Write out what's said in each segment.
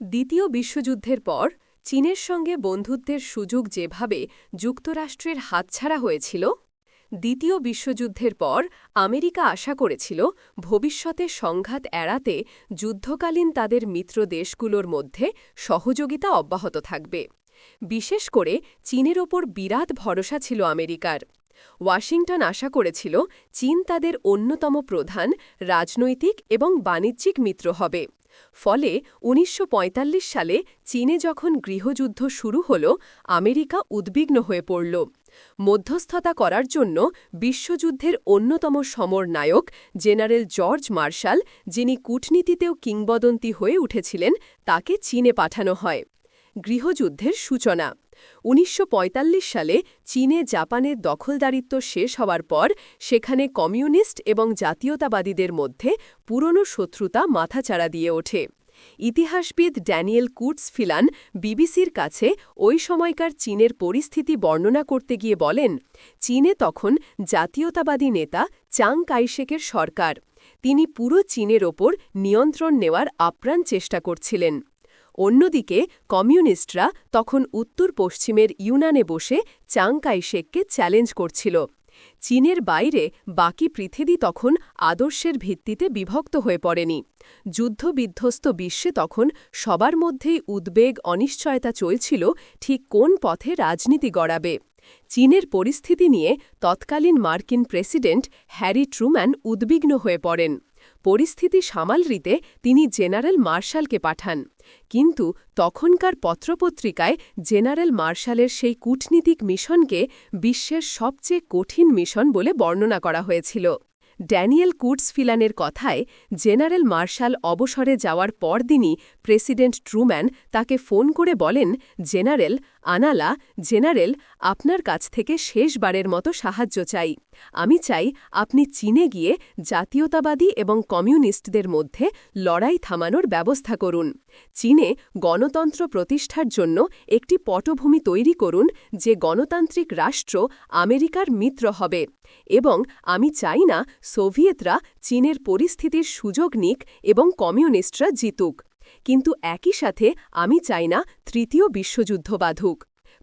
দ্বিতীয় বিশ্বযুদ্ধের পর, চীনের সঙ্গে বন্ধুত্বের সুযোগ যেভাবে যুক্তরাষ্ট্রের হাতছাড়া হয়েছিল, দ্বিতীয় বিশ্বযুদ্ধের পর আমেরিকা আশা করেছিল ভবিষ্যতে সংঘাত এড়াতে যুদ্ধকালীন তাদের মিত্র দেশগুলোর মধ্যে সহযোগিতা অব্যাহত থাকবে। বিশেষ করে চীনের ওপর বিরাট ভরসা ছিল আমেরিকার। ওয়াশিংটন আশা করেছিল চীন তাদের অন্যতম প্রধান রাজনৈতিক এবং বাণিজ্যিক মিত্র হবে। ফলে ১৯৪৫ সালে চীনে যখন গৃহযুদ্ধ শুরু হল, আমেরিকা উদ্বিগ্ন হয়ে পড়ল। মধ্যস্থতা করার জন্য বিশ্বযুদ্ধের অন্যতম সমর নায়ক জেনারেল জর্জ মার্শাল, যিনি কূটনীতিতেও কিংবদন্তি হয়ে উঠেছিলেন, তাকে চীনে পাঠানো হয়। গৃহযুদ্ধের সূচনা। উনিশশো পঁয়তাল্লিশ সালে চীনে জাপানের দখলদারিত্ব শেষ হওয়ার পর সেখানে কমিউনিস্ট এবং জাতীয়তাবাদীদের মধ্যে পুরনো শত্রুতা মাথাচাড়া দিয়ে ওঠে। ইতিহাসবিদ ড্যানিয়েল কুটস ফিলান বিবিসির কাছে ওই সময়কার চীনের পরিস্থিতি বর্ণনা করতে গিয়ে বলেন, চীনে তখন জাতীয়তাবাদী নেতা চাং কাইশেকের সরকার। তিনি পুরো চীনের ওপর নিয়ন্ত্রণ নেওয়ার আপ্রাণ চেষ্টা করছিলেন। অন্যদিকে, কমিউনিস্টরা তখন উত্তর পশ্চিমের ইউনানে বসে চাং কাইশেককে চ্যালেঞ্জ করছিল। চীনের বাইরে বাকি পৃথিবী তখন আদর্শের ভিত্তিতে বিভক্ত হয়ে পড়েনি। যুদ্ধবিধ্বস্ত বিশ্বে তখন সবার মধ্যেই উদ্বেগ, অনিশ্চয়তা চলছিল ঠিক কোন পথে রাজনীতি গড়াবে। চীনের পরিস্থিতি নিয়ে তৎকালীন মার্কিন প্রেসিডেন্ট হ্যারি ট্রুম্যান উদ্বিগ্ন হয়ে পড়েন। পরিস্থিতি সামাল দিতে তিনি জেনারেল মার্শালকে পাঠান। কিন্তু তখনকার পত্রপত্রিকায় জেনারেল মার্শালের সেই কূটনীতিক মিশনকে বিশ্বের সবচেয়ে কঠিন মিশন বলে বর্ণনা করা হয়েছিল। ড্যানিয়েল কুটসফিলানের কথায় জেনারেল মার্শাল অবসরে যাওয়ার পরদিনই প্রেসিডেন্ট ট্রুম্যান তাকে ফোন করে বলেন, জেনারেল, আনালা, জেনারেল, আপনার কাছ থেকে শেষবারের মতো সাহায্য চাই। আমি চাই আপনি চীনে গিয়ে জাতীয়তাবাদী এবং কমিউনিস্টদের মধ্যে লড়াই থামানোর ব্যবস্থা করুন। চীনে গণতন্ত্র প্রতিষ্ঠার জন্য একটি পটভূমি তৈরি করুন যে গণতান্ত্রিক রাষ্ট্র আমেরিকার মিত্র হবে। এবং আমি চাই না সোভিয়েতরা চীনের পরিস্থিতির সুযোগ নিক এবং কমিউনিস্টরা জিতুক। কিন্তু একই সাথে আমি চাই না তৃতীয় বিশ্বযুদ্ধ বাধুক।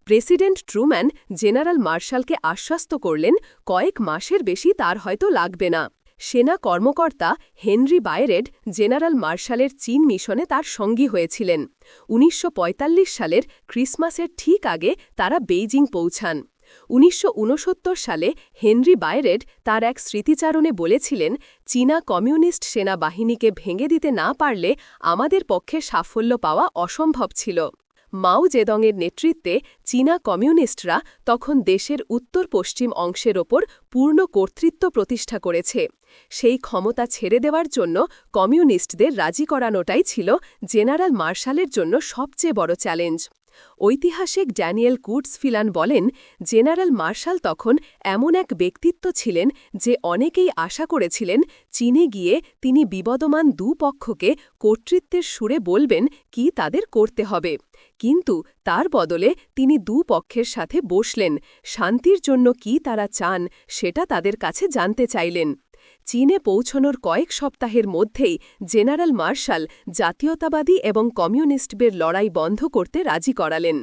প্রেসিডেন্ট ট্রুম্যান জেনারেল মার্শালকে আশ্বস্ত করলেন, কয়েক মাসের বেশি তার হয়তো লাগবে না। সেনা কর্মকর্তা হেনরি বায়েরেড জেনারেল মার্শালের চীন মিশনে তার সঙ্গী হয়েছিলেন। উনিশশো পঁয়তাল্লিশ সালের ক্রিসমাসের ঠিক আগে তারা বেইজিং পৌঁছান। উনিশশো উনসত্তর সালে হেনরি বায়রেড তার এক স্মৃতিচারণে বলেছিলেন, চীনা কমিউনিস্ট সেনাবাহিনীকে ভেঙে দিতে না পারলে আমাদের পক্ষে সাফল্য পাওয়া অসম্ভব ছিল। মাও জেদংয়ের নেতৃত্বে চীনা কমিউনিস্টরা তখন দেশের উত্তর পশ্চিম অংশের ওপর পূর্ণ কর্তৃত্ব প্রতিষ্ঠা করেছে। সেই ক্ষমতা ছেড়ে দেওয়ার জন্য কমিউনিস্টদের রাজি করানোটাই ছিল জেনারেল মার্শালের জন্য সবচেয়ে বড় চ্যালেঞ্জ। ঐতিহাসিক ড্যানিয়েল কুটসফিলান বলেন, জেনারেল মার্শাল তখন এমন এক ব্যক্তিত্ব ছিলেন যে অনেকেই আশা করেছিলেন চীনে গিয়ে তিনি বিবদমান দুপক্ষকে কর্তৃত্বের সুরে বলবেন কি তাদের করতে হবে। কিন্তু তার বদলে তিনি দুপক্ষের সাথে বসলেন। শান্তির জন্য কি তারা চান সেটা তাদের কাছে জানতে চাইলেন। চীনে পৌঁছনোর কয়েক সপ্তাহের মধ্যেই জেনারেল মার্শাল জাতীয়তাবাদী এবং কমিউনিস্টদের লড়াই বন্ধ করতে রাজি করালেন।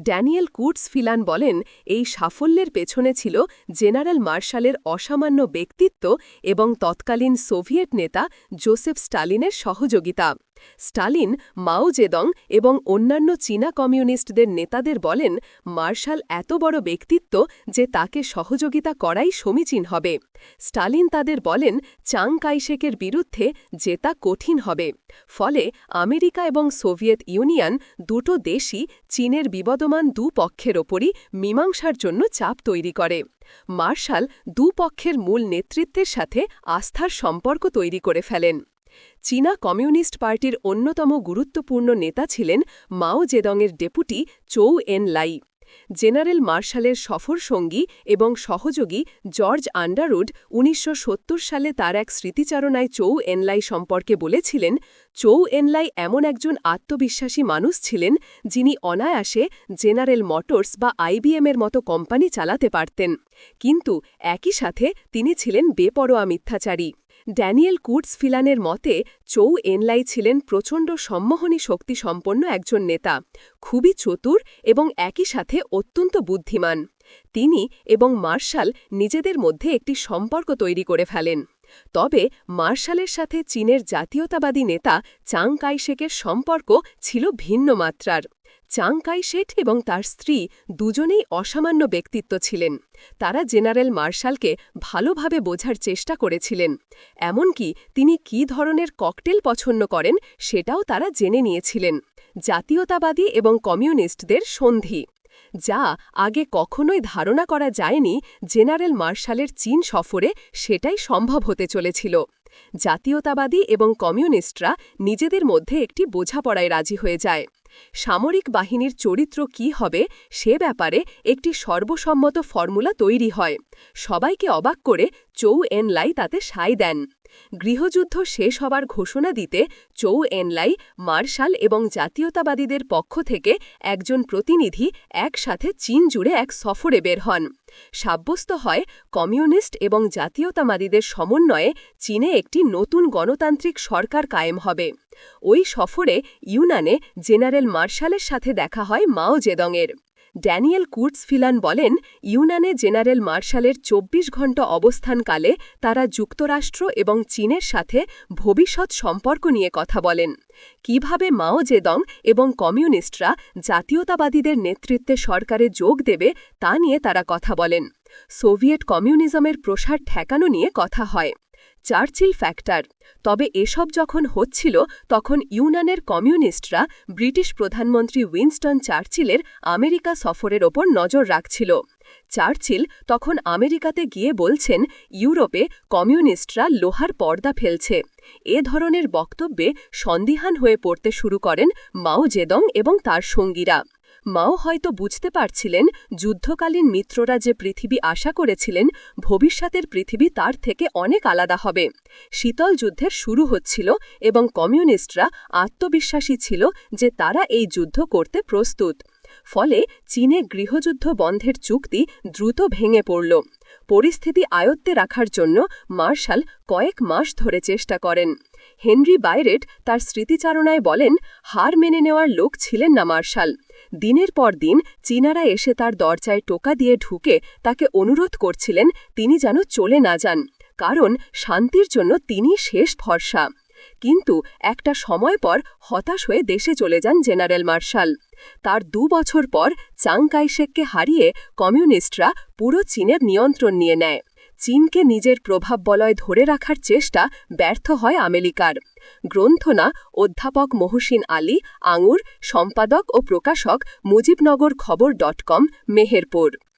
ড্যানিয়েল কুটস ফিলান বলেন, এই সাফল্যের পেছনে ছিল জেনারেল মার্শালের অসামান্য ব্যক্তিত্ব এবং তৎকালীন সোভিয়েট নেতা জোসেফ স্টালিনের সহযোগিতা। স্টালিন, মাও জেদং এবং অন্যান্য চীনা কমিউনিস্টদের নেতাদের বলেন, মার্শাল এত বড় ব্যক্তিত্ব যে তাকে সহযোগিতা করাই সমীচীন হবে। স্টালিন তাদের বলেন, চাং কাইশেকের বিরুদ্ধে জেতা কঠিন হবে। ফলে আমেরিকা এবং সোভিয়েত ইউনিয়ন দুটো দেশই চীনের বিবদমান দুপক্ষের ওপরই মীমাংসার জন্য চাপ তৈরি করে। মার্শাল দুপক্ষের মূল নেতৃত্বের সাথে আস্থার সম্পর্ক তৈরি করে ফেলেন। চীনা কমিউনিস্ট পার্টির অন্যতম গুরুত্বপূর্ণ নেতা ছিলেন মাও জেদংয়ের ডেপুটি চৌ এন লাই। জেনারেল মার্শালের সফর সঙ্গী এবং সহযোগী জর্জ আন্ডারউড উনিশশো সত্তর সালে তার এক স্মৃতিচারণায় চৌ এনলাই সম্পর্কে বলেছিলেন, চৌ এনলাই এমন একজন আত্মবিশ্বাসী মানুষ ছিলেন যিনি অনায়াসে জেনারেল মোটরস বা আইবিএমের মতো কোম্পানি চালাতে পারতেন। কিন্তু একই সাথে তিনি ছিলেন বেপরোয়া মিথ্যাচারী। ড্যানিয়েল কুটসফিলানের মতে, চৌ এনলাই ছিলেন প্রচণ্ড সম্মোহনী শক্তিসম্পন্ন একজন নেতা, খুবই চতুর এবং একই সাথে অত্যন্ত বুদ্ধিমান। তিনি এবং মার্শাল নিজেদের মধ্যে একটি সম্পর্ক তৈরি করে ফেলেন। তবে মার্শালের সাথে চীনের জাতীয়তাবাদী নেতা চাং কাইশেকের সম্পর্ক ছিল ভিন্ন মাত্রার চাং কাইশেঠ এবং তার স্ত্রী দুজনেই অসামান্য ব্যক্তিত্ব ছিলেন। তারা জেনারেল মার্শালকে ভালোভাবে বোঝার চেষ্টা করেছিলেন। এমনকি তিনি কি ধরনের ককটেল পছন্দ করেন সেটাও তারা জেনে নিয়েছিলেন। জাতীয়তাবাদী এবং কমিউনিস্টদের সন্ধি। যা আগে কখনোই ধারণা করা যায়নি জেনারেল মার্শালের চীন সফরে সেটাই সম্ভব হতে চলেছিল। জাতীয়তাবাদী এবং কমিউনিস্টরা নিজেদের মধ্যে একটি বোঝাপড়ায় রাজি হয়ে যায়। সামরিক বাহিনীর চরিত্র কি হবে সে ব্যাপারে একটি সর্বসম্মত ফর্মুলা তৈরি হয়। সবাইকে অবাক করে চৌ এনলাই তাতে সায় দেন। গৃহযুদ্ধ শেষ হবার ঘোষণা দিতে চৌ এনলাই, মার্শাল এবং জাতীয়তাবাদীদের পক্ষ থেকে একজন প্রতিনিধি একসাথে চীন জুড়ে এক সফরে বের হন। সাব্যস্ত হয়, কমিউনিস্ট এবং জাতীয়তাবাদীদের সমন্বয়ে চীনে একটি নতুন গণতান্ত্রিক সরকার কায়েম হবে। ওই সফরে ইউনানে জেনারেল মার্শালের সাথে দেখা হয় মাও জেদংয়ের। ড্যানিয়েল কুর্টসফিলান বলেন, ইউনানে জেনারেল মার্শালের ২৪ ঘণ্টা অবস্থানকালে তারা যুক্তরাষ্ট্র এবং চীনের সাথে ভবিষ্যৎ সম্পর্ক নিয়ে কথা বলেন। কীভাবে মাও জেদং এবং কমিউনিস্টরা জাতীয়তাবাদীদের নেতৃত্বে সরকারে যোগ দেবে তা নিয়ে তারা কথা বলেন। সোভিয়েট কমিউনিজমের প্রসার ঠেকানো নিয়ে কথা হয়। Churchill factor. তবে এসব যখন হচ্ছিল, তখন ইউনানের কমিউনিস্টরা ব্রিটিশ প্রধানমন্ত্রী উইনস্টন চার্চিলের আমেরিকা সফরের ওপর নজর রাখছিল। চার্চিল তখন আমেরিকাতে গিয়ে বলছেন, ইউরোপে কমিউনিস্টরা লোহার পর্দা ফেলছে। এ ধরনের বক্তব্যে সন্দিহান হয়ে পড়তে শুরু করেন মাও জেদং এবং তার সঙ্গীরা। মাও হয়তো বুঝতে পারছিলেন যুদ্ধকালীন মিত্ররা যে পৃথিবী আশা করেছিলেন, ভবিষ্যতের পৃথিবী তার থেকে অনেক আলাদা হবে। শীতল যুদ্ধের শুরু হচ্ছিল এবং কমিউনিস্টরা আত্মবিশ্বাসী ছিল যে তারা এই যুদ্ধ করতে প্রস্তুত। ফলে চীনে গৃহযুদ্ধ বন্ধের চুক্তি দ্রুত ভেঙে পড়ল। পরিস্থিতি আয়ত্তে রাখার জন্য মার্শাল কয়েক মাস ধরে চেষ্টা করেন। হেনরি বাইরেট তার স্মৃতিচারণায় বলেন, হার মেনে নেওয়ার লোক ছিলেন না মার্শাল। দিনের পর দিন চীনারা এসে তার দরজায় টোকা দিয়ে ঢুকে তাকে অনুরোধ করছিলেন তিনি যেন চলে না যান, কারণ শান্তির জন্য তিনি শেষ ভরসা। কিন্তু একটা সময় পর হতাশ হয়ে দেশে চলে যান জেনারেল মার্শাল। তার দু বছর পর চাং কাইশেককে হারিয়ে কমিউনিস্টরা পুরো চীনের নিয়ন্ত্রণ নিয়ে নেয়। চীনকে নিজের প্রভাব বলয় ধরে রাখার চেষ্টা ব্যর্থ হয় আমেরিকার। গ্রন্থনা অধ্যাপক মহসিন আলী, আঙুর, সম্পাদক ও প্রকাশক মুজিবনগর খবর ডট কম, মেহেরপুর।